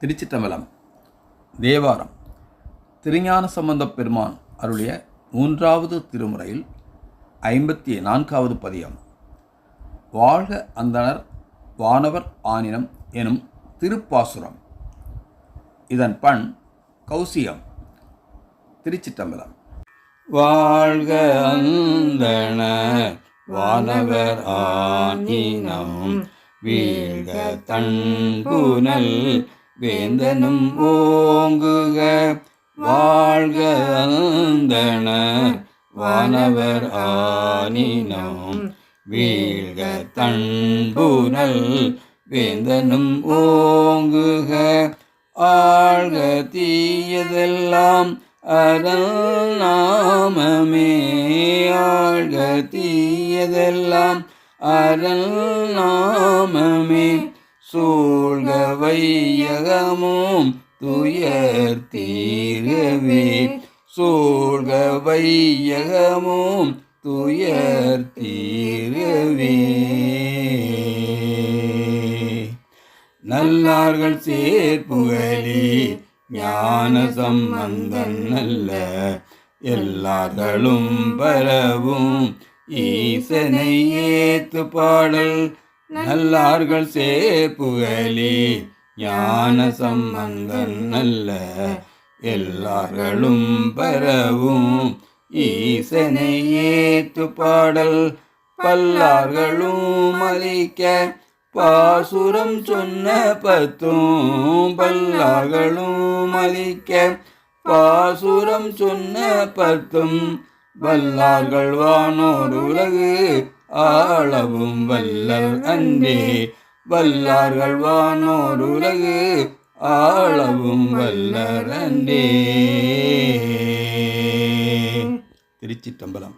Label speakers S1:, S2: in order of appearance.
S1: திருச்சிற்றம்பலம் தேவாரம். திருஞான சம்பந்தப் பெருமான் அருளிய மூன்றாவது திருமுறையில் ஐம்பத்தி நான்காவது பதியம் வாழ்க அந்தணர் வானவர் ஆனினம் எனும் திருப்பாசுரம். இதன் பண் கௌசியம் திருச்சிற்றம்பலம்.
S2: வாழ்க அந்தனர் வானவர் ஆனினம் வீழ்க தன்புனல் வேந்தனும் ஓங்குக வாழ்க அந்தணர் வானவர் ஆனினோம் வீழ்க தன்புனல் வேந்தனும் ஓங்குக ஆழ்க தீயதெல்லாம் அரண் நாமமே ஆழ்க தீயதெல்லாம் அரண் நாமமே. சூழ்க வையகமும் துயர் தீரவே சூழ்க வையகமும் துயர் தீரவே நல்லார்கள் சேர்ப்புகளி ஞான சம்பந்தன் நல்ல எல்லார்களும் பரவும். ஈசனை ஏத்து பாடல் நல்லார்கள் சேர்ப்புகழி ஞான சம்பந்தன் நல்ல எல்லார்களும் பரவும். ஈசனை ஏத்து பாடல் பல்லார்களும் மதிக்க பாசுரம் சொன்ன பத்தும் பல்லார்களும் மதிக்க பாசுரம் சொன்ன பத்தும் வல்லார்கள் வானோர் உலகு ஆளவும் வல்லர் அன்றே. வல்லார்கள் வானோர் உலகு ஆளவும் வல்லர் அன்பே
S1: திருச்சி தம்பலம்